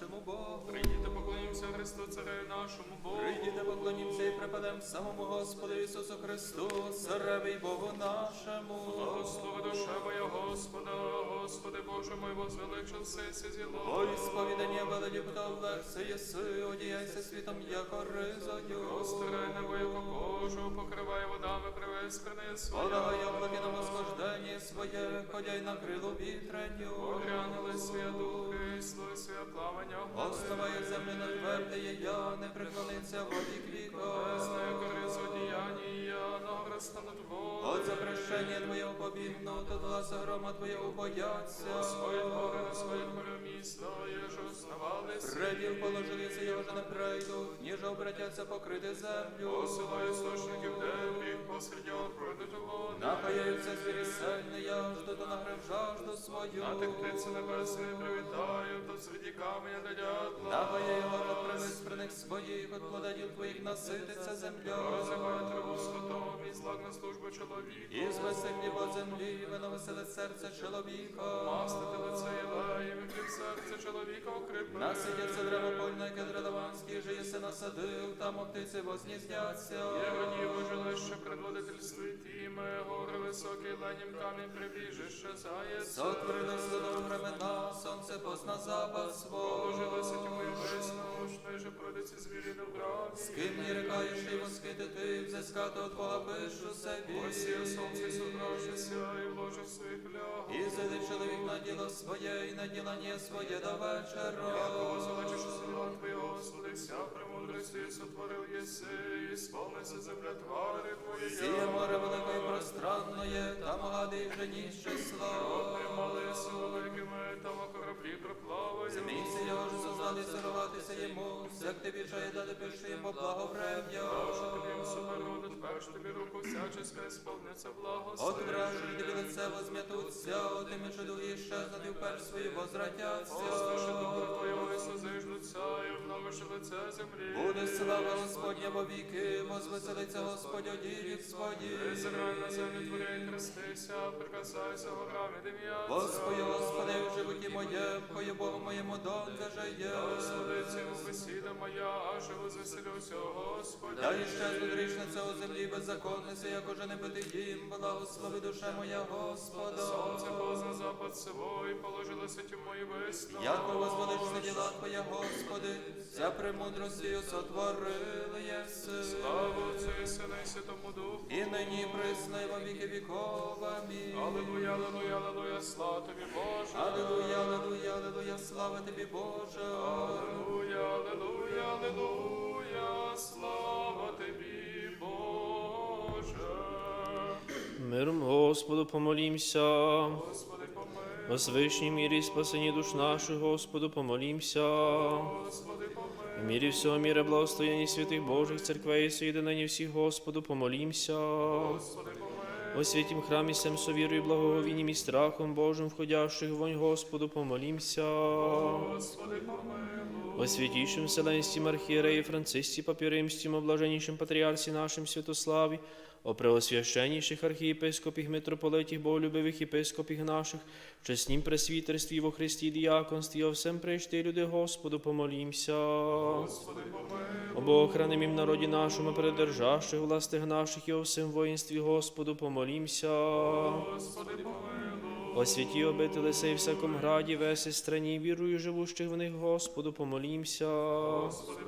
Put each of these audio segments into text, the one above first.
нашому Богу. Прийдіте, поклонимося Христу, Царю нашому Богу. Прийдіте, поклонімося і припадем самому Господу Ісусу Христу, Цареві Богу нашому. Благослови душа моя Господа, Господи Боже мой, возвеличився си зіло. Ой, сповідання велені легце єси, одіяйся світом, яко ризою. Розтирай небо, яко кожу, покривай водами привискрене своє. Полагай облаки на восхождення своє, ходяй на крилу вітреню. Оглянули своє духи, слуй своє пламення. Оставай землю на твердиє, я не преклониться во вік віка. Знаю кори злодіяння, награ стану Твого. От запрещення Твоє побігну, то гласа грома Твоє убояться. Господь Боже на своє полю місто, єжу основались. Предів положилися, я вже не прийду, ніж обратяться покрити землю. Посилай істочників дебрів, посеред нього пройдуть води. Напаяються звірі сильні, я жду, то нагрив жажду свою. А ти птиці небесної привітаю, то середі каменя та дятла. Напаяй город принес при своїх, от плододіл твоїх насититься земля. Розиває траву скотом, і злак на службу чоловіка. І звеселі по землі, вино веселить серце чоловіка. Мастити лице і хліб серце чоловіка укріпи. Насидяться древо польне, кедра Ливанський, же єси насадив, там птиці возніздяться. Єроніво жилище предводительство тіме, гори високі, ленім камінь прибіжище заєць. Сотворились до времена, сонце позна запад свого. Положилося тьму і весну, що же пройдеться звірі добра. З ким не рекаєш і воскити ти, взискати от Бога пишу собі. Осія сонце собравшися, і своїх ляг. І зайде чоловік на діло своє, і на ділання своє до вечора. Господи, залечиш сила Твої, Господи, вся премудрості сотворив єси, і сповниться земля твари Твоєї. Сіє море велике і пространне, там гади вже ніж числа. Великими, там кораблі проплавають. Змійся його ж создали сорватися йому, всяк тобі жає дати пиши йому благоврем'я. Що тобі суперу, тепер ж тобі руку всяческа сповниться благослови. От вражені тобі лице возм'ятуться, отими чудові щезнути вперше свої возвратяться. Послушай духа Твого і созиждуться, і обновиш лице землі. Буде слава Господня во віки, возвеселиться Господь у ділі своїх. Израиль на землі творяй, хрестися, прикасайся горами дим'яться. Господи, Господи, в животі моєм, кою Богу моєму дом зажиє. Господи, у бесіда моя, аж возвеселюся, Господи. Да і щезну грішниця у землі беззаконниця, як уже не бити їм, благослови душа моя Господа. Сонце позна запад свой, положилося тьму і весну. Як возвеличся діла Твоя, Господи, вся премудростю сотворили єси. Слава Отцю і Сину і Святому Духу. Нині присно, і во віки віков. Амінь. Аллилуйя, аллилуйя, аллилуйя, слава тобі, Боже. Аллилуйя, аллилуйя, аллилуйя, слава тобі, Боже. Аллилуйя, аллилуйя, аллилуйя, слава тобі, Боже. Миром Господу помолімся. Господи, помилуй, О свишній мірі спасені душ наших, Господу помолімся. Господи. В мірі всього міра благостояння святих Божих церквей і соєдинання всіх, Господу помолімся. Господи. О святім храмі сем совірою, благовінім і страхом Божим, входящих вонь, Господу помолімся. Господи. О святійшим вселенстім архієреї Францисті, Папіримстім, облаженішим патріарсі нашим Святославі, о преосвященніших архієпископіх, митрополитіх, боголюбивих єпископіх наших, в чеснім пресвітерстві во Христі діяконстві, о всем прийшти люди, Господу помолімся. Господи, помилуй. О Богохранимім народі нашому, передержащих властих наших і о всем воїнстві, Господу помолімся. Господи, помилуй. О святі обители сей всяком граді, весі страні, вірую живущих в них, Господу помолімся. Господи.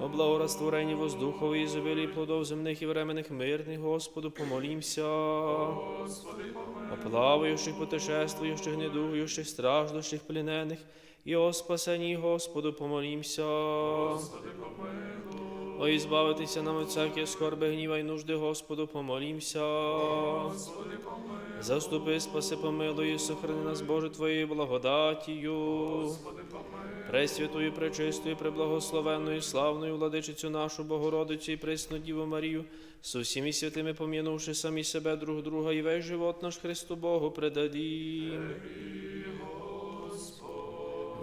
О благорастворенні воздухової ізобилі плодов земних і временних мирних, Господу помолімся. Господи. О плаваючих, путешествуючих, недугуючих, страждущих, пленених, і о спасенні, Господу помолімся. Господи, помилуй. О ізбавитися нам від всякі скорби, гніва й нужди, Господу помолімся. Господи, помилуй. Заступи, спаси, помилуй, сохрани нас, Боже, Твоєю благодатію. Господи, помилуй. Пресвятою, пречистою, преблагословенною, славною владичицю нашу Богородицю і пресну Діву Марію, з усіми святими пом'янувши самі себе друг друга, і весь живот наш Христу Богу предадім.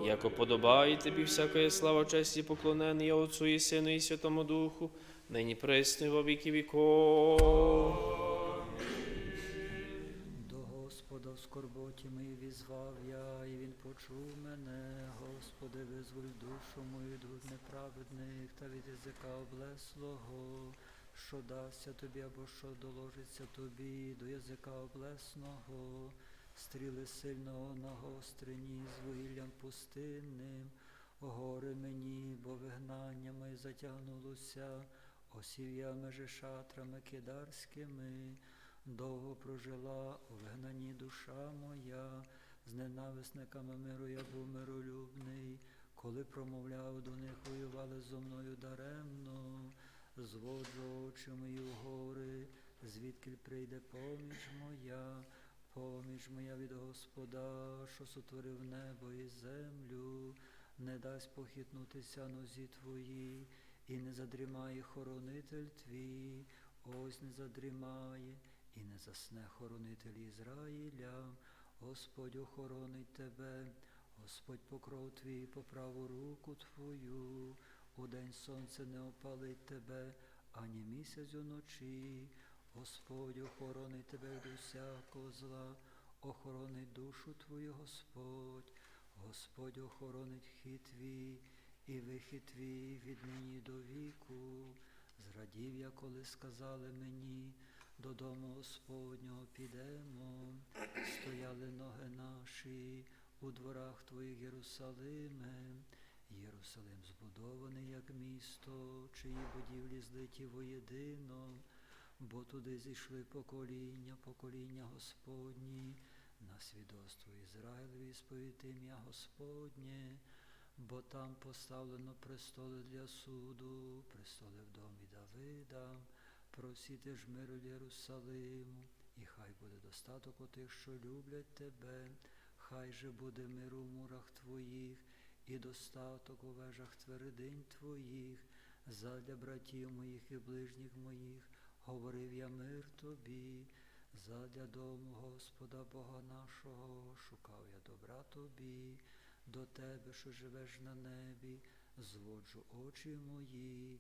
Яко подобає тобі всякая слава, честь і поклонення Отцу і Сину і Святому Духу, нині присно і во віки віков. До Господа в скорботі моїй візвав я, і він почув мене. Господи, визволь душу мою від неправедних та від язика облеслого, що дасться тобі або що доложиться тобі до язика облесного, стріли сильного на гострині з вугіллям пустинним. Гори мені, бо вигнання моє затягнулося, осів я межи шатрами кидарськими, довго прожила у вигнанні душа моя, з ненависниками миру я був миролюбний, коли промовляв до них, воювали зо мною даремно, зводжу очі мої в гори, звідки прийде поміч моя, поміч моя від Господа, що сотворив небо і землю не дасть похитнутися нозі твої, і не задрімає хоронитель твій, ось не задрімає, і не засне хоронитель Ізраїля, Господь охоронить тебе, Господь покров твій по праву руку твою, у день сонце не опалить тебе, ані місяць уночі, Господь охоронить тебе від усякого зла, охоронить душу твою, Господь. Господь охоронить хід твій і вихід твій від нині до віку. Зрадів я, коли сказали мені, додому Господнього підемо. Стояли ноги наші у дворах твоїх Єрусалиме. Єрусалим збудований як місто, чиї будівлі злиті воєдино, бо туди зійшли покоління, покоління Господні на свідоцтво Ізраїлеві сповіти ім'я Господнє, бо там поставлено престоли для суду, престоли в домі Давида, просіти ж миру Єрусалиму, і хай буде достаток у тих, що люблять тебе, хай же буде мир у мурах твоїх, і достаток у вежах твердинь твоїх, задля братів моїх і ближніх моїх, говорив я мир тобі. Задля дому Господа Бога нашого шукав я добра тобі, до тебе, що живеш на небі, зводжу очі мої,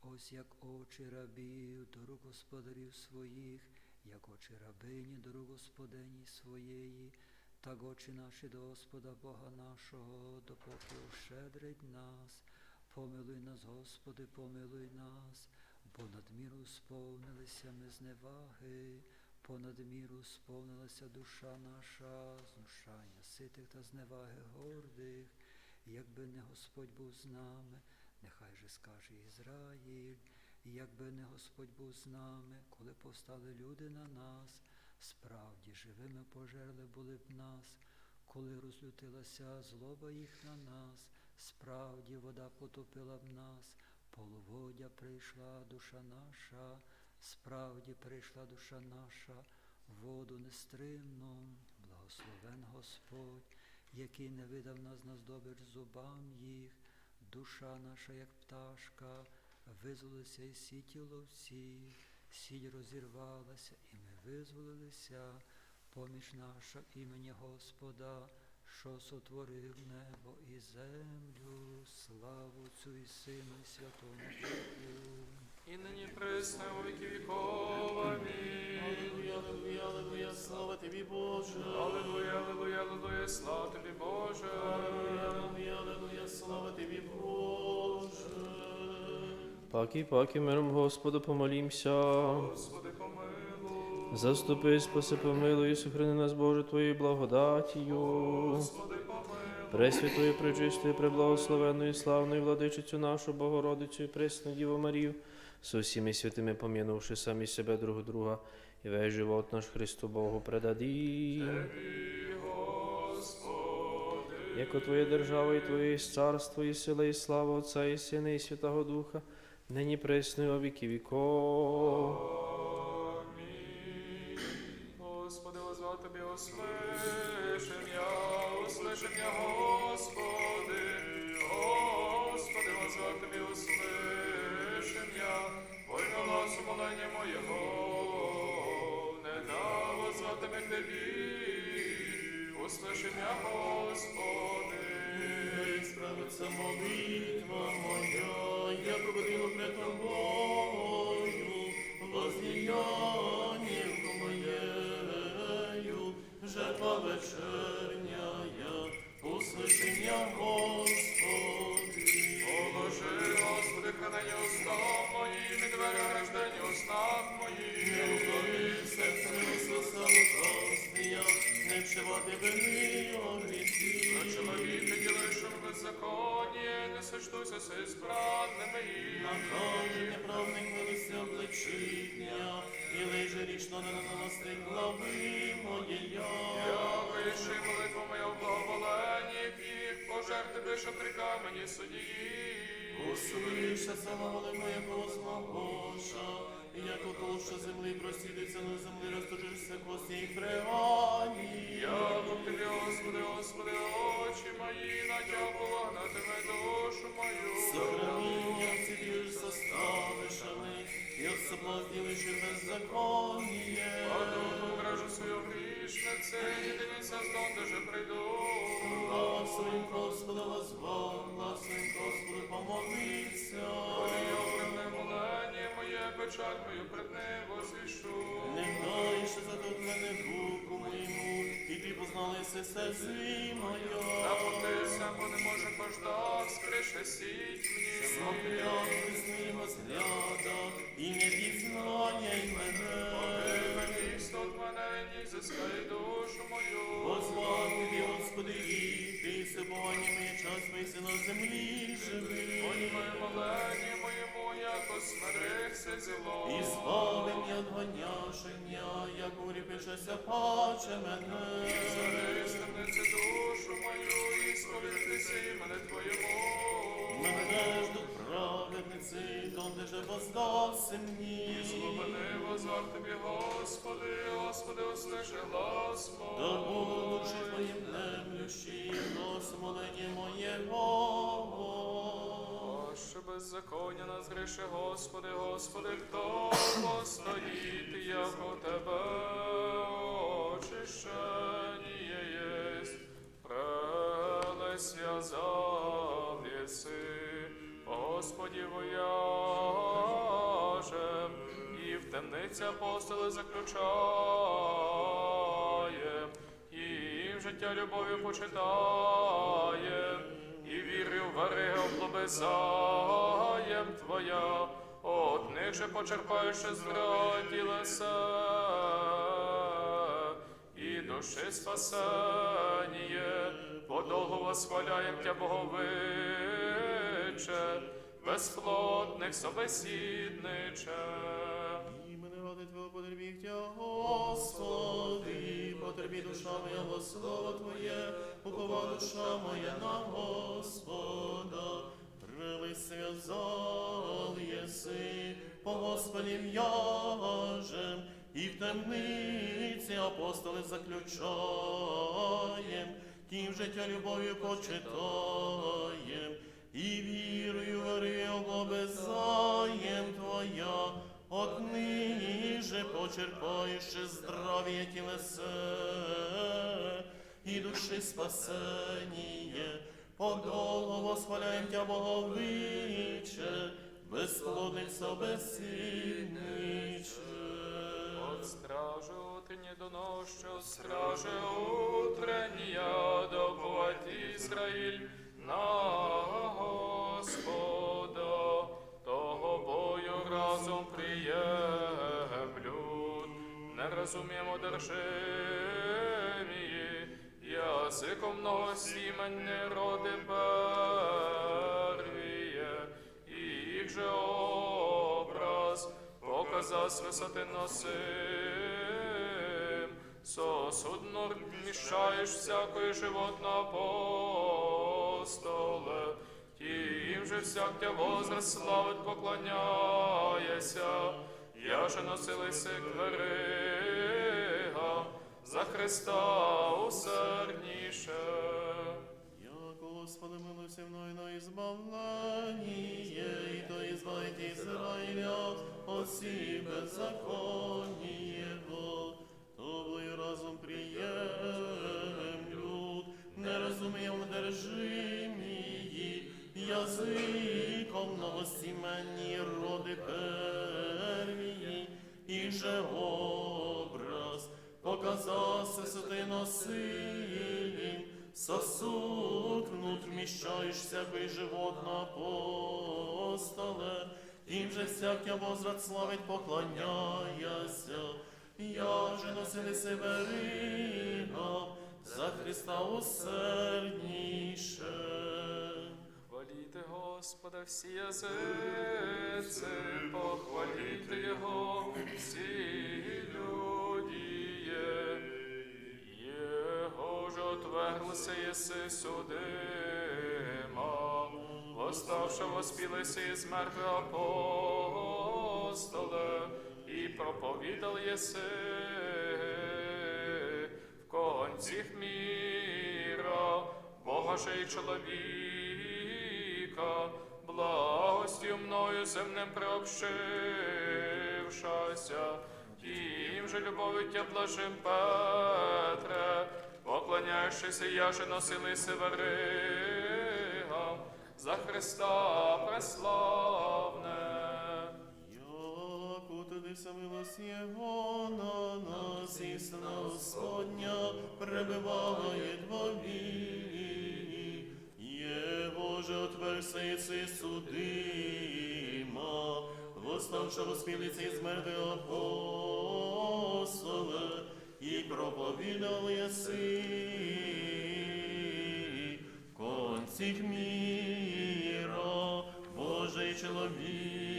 ось як очі рабів до рук господарів своїх, як очі рабині до рук господині своєї, так очі наші до Господа Бога нашого, допоки ощедрить нас. Помилуй нас, Господи, помилуй нас, бо надміру сповнилися ми зневаги понад міру сповнилася душа наша, знущання ситих та зневаги гордих, якби не Господь був з нами, нехай же скаже Ізраїль, якби не Господь був з нами, коли повстали люди на нас, справді живими пожерли були б нас, коли розлютилася злоба їх на нас, справді вода потопила б нас, половодя прийшла душа наша. Справді прийшла душа наша, воду нестримну, благословен Господь, який не видав нас на здобич зубам їх, душа наша, як пташка, визволилася із сіті ловці, сіть розірвалася, і ми визволилися, поміч наша імені Господа, що сотворив небо і землю, славу Отцю і Сину, і Святому Духу. І нині пресне віки віков. Амінь. Аллилуйя, аллилуйя, аллилуйя, слава тобі, Боже. Аллилуйя, аллилуйя, аллилуйя, слава тобі, Боже. Аллилуйя, аллилуйя, аллилуйя, слава тобі, Боже. Паки, паки, миром Господу помолімся. Господи. Заступи, спаси, помилуй, сохрани нас, Боже, Твоєю благодатію. Пресвятою, пречистою, преблагословенною, славною владичицю нашу Богородицю і пресну Діву Марію, з усіми святими пом'янувши самі себе друг друга, і весь живот наш Христу Богу Господи. Яко Твоя держава і Твоє царство, і сила, і слава Отця, і Сина, і Святого Духа, нині пресною во віки віков. Амінь. Господи, возвав тобі, услышим я, услышим я, Господи. Господи, возвав тобі, услышим я, ой, голос умолення моєго. Не да возвав тебе к тобі, услышим я, Господи. Справиться молитва моя, я пробудила пред тобою, возлияние моєю, жертва вечерняя, услыши меня, Господи. Положи, Господи, хранення уста моїм, і двері рождення устах моїм. Не уходи серце Ісуса лукавствия, не вшивати вини огріхи. На чоловіка ділишим беззаконні, не сочтуся з бранними їм. Накаже їх пожерти бишок ріка мені судії. Услиша самоволи моя Господа, і як толща землі просідеться на землі, розтожишся кості і пригані. Я в тобі, Господи, Господи, очі мої, надякував на тебе душу мою. Сохраніння ціліш составишами, і от соблазні лише беззаконіє. А духу вражу свою грішнице, єдиниця з донде же прийду. Благословим Господа возвав, благословим Господу помолиться. Моє окремне молення, моє печаль мою пред ним возвішу. Не гнаєш за тут мене руку моєму, і ти позналися серці моя. Напотися, бо не може пождав, скрише сіть мені. Смотряти з ним взгляда, і не от зискай душу мою. Господи, і ти себування моє час вийси на землі живий. Ой, моє молення моєму, яко смирихся зіло. І від гоняшення, як уріпишеся паче мене. Істинниці душу мою, і сповіртися імене Твоєму. Мене праведниці, донде же воздаси мені. Злобини возвав Тобі, Господи, Господи, услиши глас Да мой. буду душі твоїм немлющі, нос молення моєго. Ось беззаконня нас гріши, Господи, Господи, хто постоїть, як у Тебе очищення єсть. Прелесть зв'язав єси, Господі вояжем, і в темниці апостоли заключає, і в життя любові почитає, і вірю в вари облобизаєм Твоя, от них же почерпаєш здраді лесе, і душі спасеніє, подолгу восхваляєм Тя Боговиче, безплотних собесідниче. І мене ради Твого потерпіх Тя, Господи, потерпі душа моя, во слово Твоє, упова душа моя на Господа. Прилий зв'язав єси, по Господі м'яжем, і в темниці апостоли заключаєм, тим життя любов'ю почитаєм, і вірою вари обов'язаєм Твоя, от ниже почерпаєш здрав'я тілесе, і душі спасеніє, подолго восхваляєм Тя Боговиче, безплодниця безсильниче. От стражи утренней до ночи, от стражи утренняя, доповать Израиль на Господа, того бою разом приємлють, не розуміємо держимії, язиком много сімен не роди первіє, і їх же образ показа з висоти носим, сосудно вміщаєш всякої животна апостоле, тим же всяк возраст славить поклоняєся, я же носилися кверига, за Христа усердніше. Яко Господи милуйся мною на избавление, и то избавить Израиля от всіх беззаконні Його, тобою разом приємлют, не розуміємо держимії, язиком новосіменні роди первії, і же образ показався ти носим, сосуд внутрь вміщаєш всякий живот на апостоле, тим же всякий возврат славить поклоняяся, я же носили себе Рига, за Христа усердніше. Хваліте Господа всі язиці, похваліте Його всі люди. Його ж отверглося єси судима, восставши воспілися із мертвих апостоле, і проповідал єси в концях міра, Бога же й чоловіка, благостю мною земним приобщившася, тим же любов'ю тя блажим Петре, поклоняючися, я же носилися веригам, за Христа преславне. Утилися милость Його на нас, істина Господня пребиває двові. Його же отверся єси судима, восставши розпілиться із мертвих апостоле, і проповідав єси концих міра, Божий чоловіка,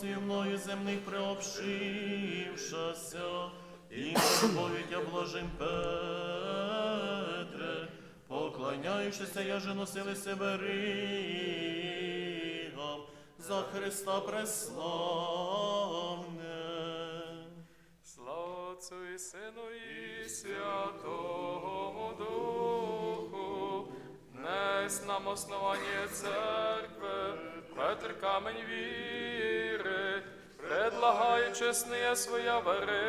благостю мною земних приобщившася, і проповідь я блажим Петре, поклоняючися, я же носили себе ригам, за Христа преславне. Слава Отцу і Сину і Святому Духу, нес нам основання церкви, Петр камень віри, предлагає чесне своя вариги,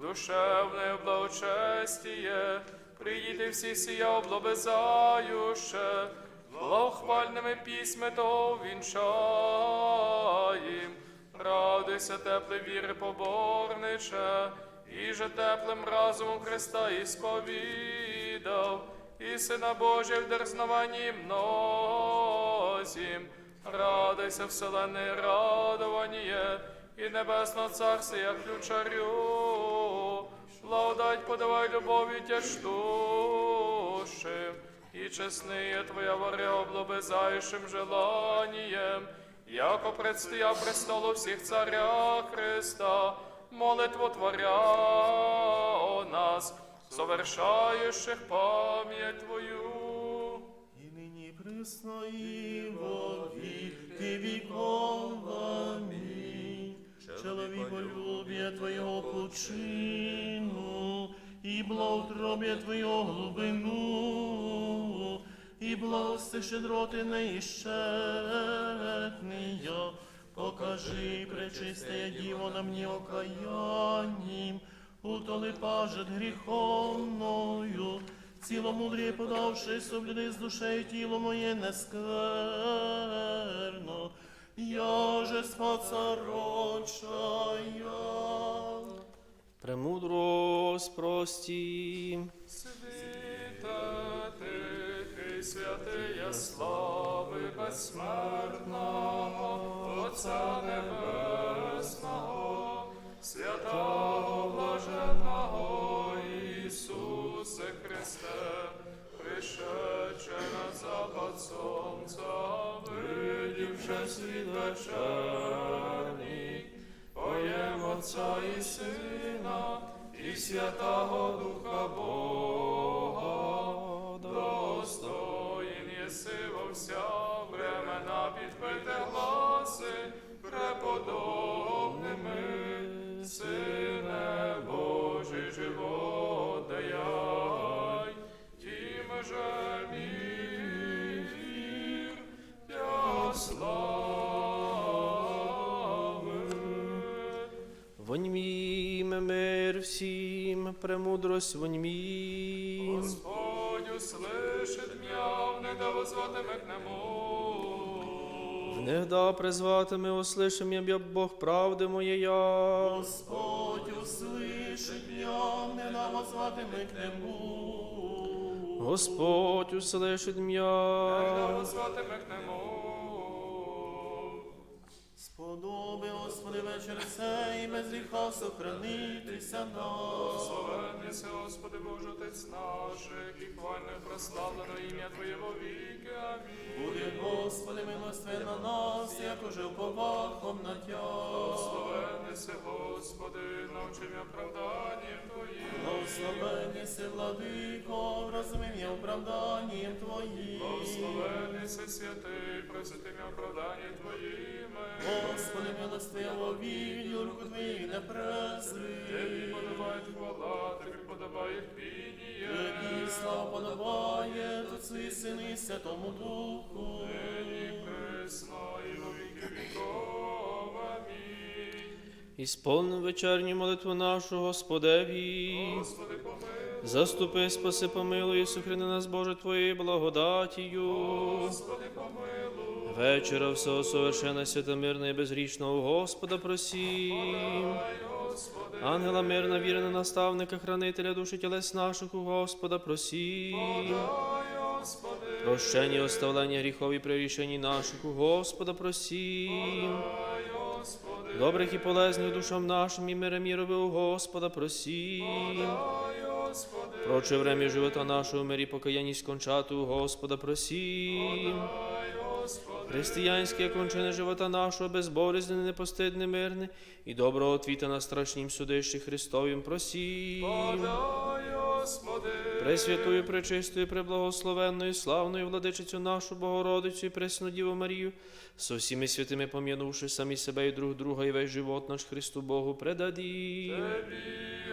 душевне благочестіє, приїде всі сія облобезающе, благохвальними пісьми то вінчаєм. Радуйся, тепле віри поборниче, і же теплим разумом Христа ісповідав, і Сина Божий в дерзнованні мнозім. Радуйся, вселене радованіє, і небесного царства, як ключарю. Благодать подавай любов'ю тяжтушим, і чесниє Твоя вари облобезаючим желанієм, яко предстоя престолу всіх царя Христа, молитву творя о нас, совершающих пам'ять Твою. І нині присно і во віки віков. Амінь. Чоловіколюбія Твого пучину, і благотробія Твого глибину, і благости щедроти неіщетния. Покажи, пречистая Діво, на мені окаяннім, утоли пажет гріховною, ціломудрі подавши соблюди з душею тіло моє нескверно, я же спацарочая. Премудро спрості. Світа тихий, святия слави безсмертного, Отця Небесного, святого блаженного Ісусе Христе, пришедше на запад сонця, видівши світ вечерній, і Сина, і Святого Духа Бога, достоїн єси во вся времена гласи преподобними, Сине Божий живот Воньмім мир всім, премудрость воньмім. Господь услышит меня, не да возвати к нему. В Негда призватиме, услышим я, б Бог правди моєя. Господь услышит меня, не навозватиме к нему. Господь услышит м'я. нему. Сподоби, Господи, вечір цей, без гріха сохранитися нас. Славенися, Господи Боже, Отець наших, і хвально прославлено ім'я Твоє во віки. Амінь. Буде, Господи, милостивий на нас, як уже уповахом на Тя. Славенися, Господи, навчи мене оправданням Твоїм. Благословенні си, владико, розумим я оправданням Твоїм. Благословенися, святий, просити мене оправданням Твоїми. Господи, милостиво відділ руку Твоїх не Тобі пресли. подобає хвала, тобі подобає пініє. Тобі слава подобає, Отцу і Сину і Святому Духу. Нині присно і во віки віков. Амінь. Ісполнив вечерню молитву нашу, Господеві. Господи, помилуй. Заступи, спаси, помилуй, і нас, Боже, Твоєю благодатію. Господи, помилуй. Вечора всього совершена, свята мирна і безгрішного Господа просім. Ангела мирна, вірена наставника, хранителя душі тілес наших у Господа просім. Прощення, оставлення гріхов і прирішені наших у Господа просім. Добрих і полезних душам нашим і миром мірови у Господа просім. Проче время живота нашого мирі покаянні скончати у Господа просім. Християнське кончини живота нашого, безболізне, непостидне, мирне, і доброго отвіта на страшнім судищі Христовім просім. Господи, Пресвятую, пречистою, преблагословенною, славною владичицю нашу Богородицю і пресну Діву Марію, со всіми святими пом'янувши самі себе і друг друга, і весь живот наш Христу Богу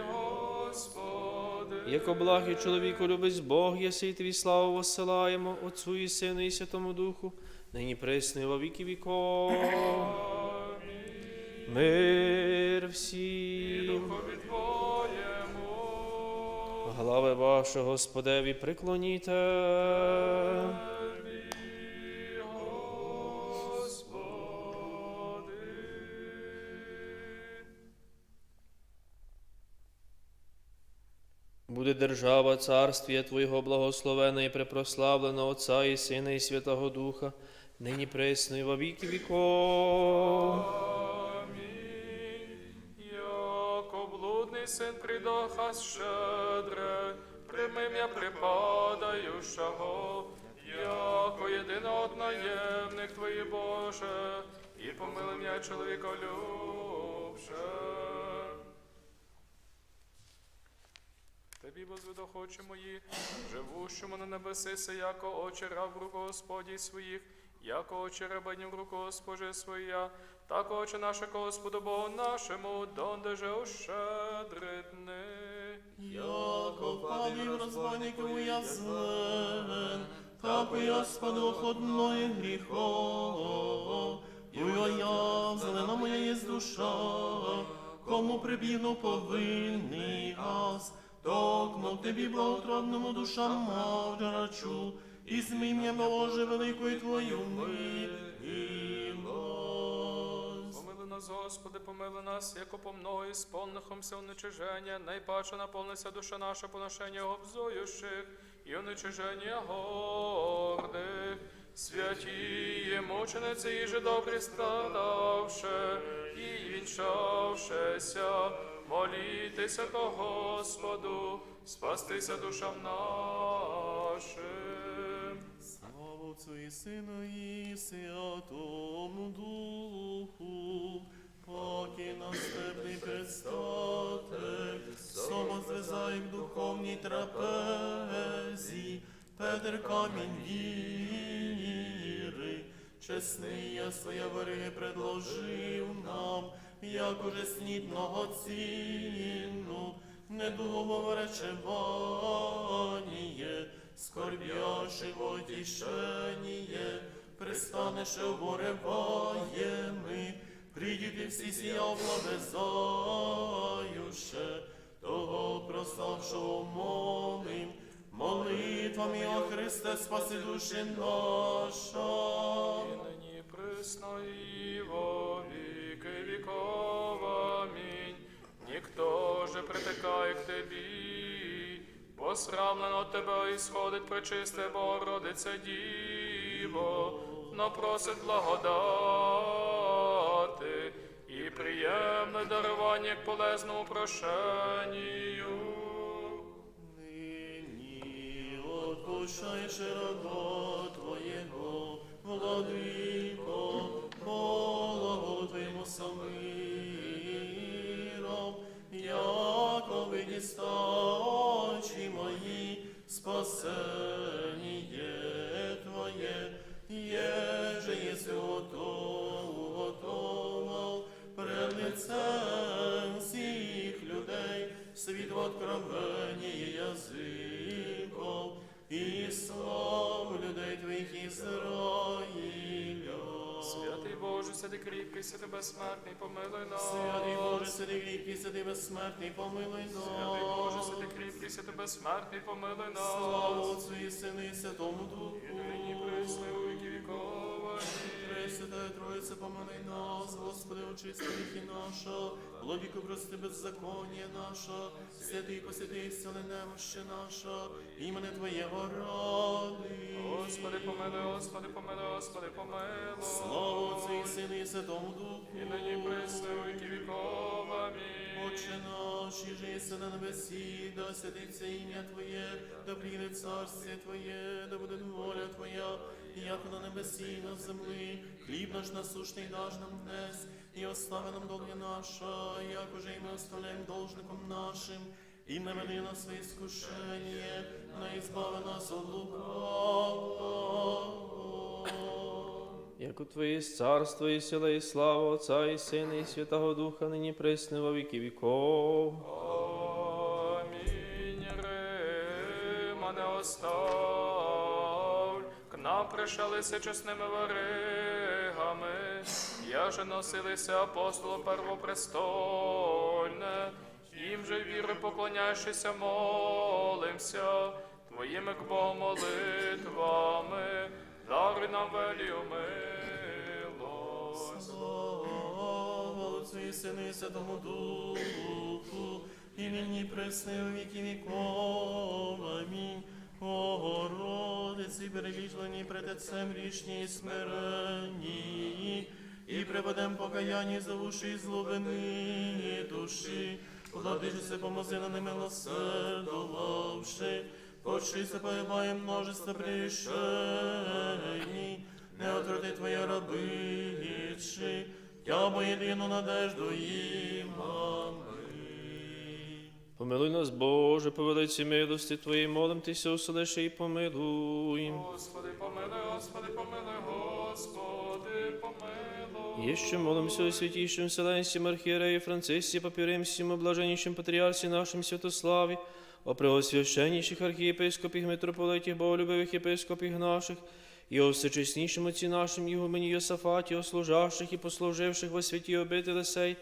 Господи, Яко благий чоловіку любить Бог, єси і тобі славу воссилаємо, Отцу і Сину і Святому Духу, нині присно во віки віков. Мир всім. Глави ваші, Господеві, приклоніте. Буде держава царствія Твоєго благословена і препрославлена Отця і Сина і Святого Духа, нині присно і во віки віков. Амінь. Яко блудний син придоха щедре, приймим я припадаючого, яко єдиного наємник Твої Боже, і помилуй мене чоловіка любше. Тобі возвидохочі мої, живущому на небеси, яко очі в руку Господі своїх, яко очі рабанів в руку Госпоже своя, так очі наше Господу Богу нашому, донде же ущедритни. Яко впадів розбойників уязвен, так і Господу охотної гріхов. Юйо я, зелена моя єсть душа, кому прибігну повинний аз, токмо тобі благотродному душа мавджарачу, і змій Боже великою Твою милость. Помили нас, Господи, помили нас, яко по мною ісполнихомся уничиження, найпаче наповнися душа наша поношення обзуючих і уничиження гордих. Святіє мучениці і же добрі страдавше, і вінчавшеся, молітеся то Господу, спастися душам нашим. Отцу і Сину і Святому Духу, поки нас теплий предстати, сома зв'язає в духовній трапезі, Петр камінь віри, чесний я своє вари предложив нам, як уже снідного ціну, недугово речеваніє, скорбяши в отішеніє, пристанеш обореває ми, придіти всі сія облавезаюше, того прославшого молим, молитвами о Христе спаси душі наша. І нині при присно и во веки веков. Аминь. Ніхто же притикає к Тебі, посрамлено тебе, Тебе ісходить пречисте Богородице Діво, но просить благодати і приємне дарування к полезному прошенню. Нині отпущай широко Твоєго, світ откровення язиков, і слав людей Твоїх Ізраїля. Святий Боже, святий кріпкий, святий безсмертний, помилуй нас. Святий Боже, святий кріпкий, святий безсмертний, помилуй нас. Святий Боже, святий кріпкий, святий безсмертний, помилуй нас. Слава Отцу і Сину і Святому Духу. Нині і. Амінь. Пресвятая помилуй нас, Господи, очисти гріхи наша, владико прости беззаконня наша, святий посвятий сили немощі наша, імене Твоєго ради. Господи, помилуй, Господи, помилуй, Господи, помилуй. Слава Отцю і Сину і Святому Духу. І нині у віки віков. Амінь. Отче наш, і єси на небесі, да святиться ім'я Твоє, да прийде царствие Твоє, да буде воля Твоя, як на небесі і на землі. Хліб наш насущний даж нам днес, і остави нам долги наша, як уже і ми оставляємо должником нашим. І не веди нас в іскушення, не ізбави нас от лукавого. Як у Твоє царство і сила, і слава Отця і Сина, і Святого Духа, нині пресне во віки віков. Амінь. Рима не оставь, к чесними варигами, я же носилися апостолом первопрестольне, їм же віри поклоняючися молимся, Твоїми к Богу молитвами, нам велію милость. Слава Отцю і Сину і Святому Духу, і нині пресне у віки віков. Амінь. Богородиці, перевіжлені пред Отцем річні і смиренні, і преподем покаянні за уші і злобини душі, владичице, помози на немилосердовавши, Почися поебаєм множество пришені, не отврати твоя рабичи, я бо єдину надежду імами. Помилуй нас, Боже, по велиці милості Твоїй, молимтеся, уселиши і помилуй. Господи, помилуй, Господи, помилуй, Господи, помилуй. Еще молимся о святейшем Вселенском архиерее Франциске, Папиремском, о блаженнейшем патриарсе нашем Святославе, о преосвященнейших архиепископах, митрополитах, боголюбивых епископах наших, и о всечестнейшем Отце нашем Ігумені Йосафаті, о служащих і послуживших во святі обители сей,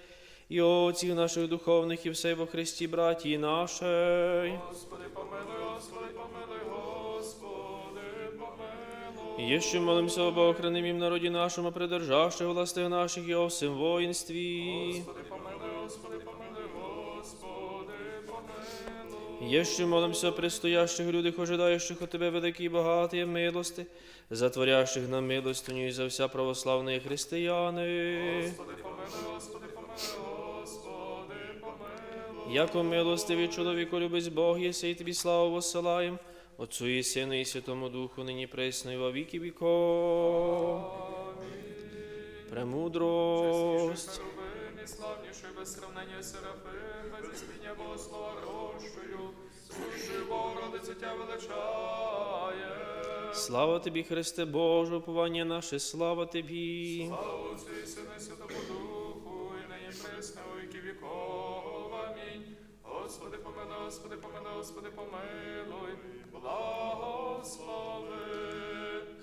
і отців наших духовних і всей во Христі, братії нашей. Господи, помилуй, Господи, помилуй, Господи, помилуй. І ще молимся об охранимім народі нашому, придержавших властих наших і о всім воїнстві. Господи, помилуй, Господи, помилуй, Господи, помилуй. Є ще молимся о предстоящих людях, ожидаючих от Тебе великі і багаті милости, затворящих на милостиню і за вся православні християни. Господи, помилуй, Господи, помилуй, Господи, помилуй. Яко милостивий чоловіку любить Бог, єси і тобі славу воссилаєм, Отцу і Сину і Святому Духу, нині пресно і во віки віков. Премудрость. Славніший без сравнення Серафим, без істиння Богослова рощою, служи Богородице тя величає. Слава тобі, Христе Боже, уповання наше, слава тобі. Слава Господи, помилуй, Господи, помилуй, благослови.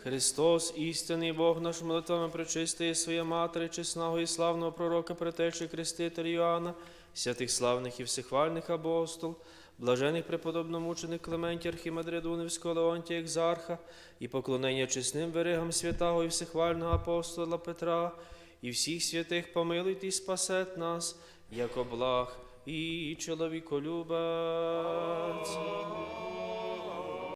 Христос, істинний Бог наш молитвами причистиє своя матері, чесного і славного пророка, претечі Хрестителя Іоанна, святих славних і всехвальних апостол, блажених преподобномучених Клементі Архімандриду Унівського Леонтія Екзарха, і поклонення чесним веригам святого і всехвального апостола Петра, і всіх святих помилуйте і спасет нас, як благ і чоловіколюбець.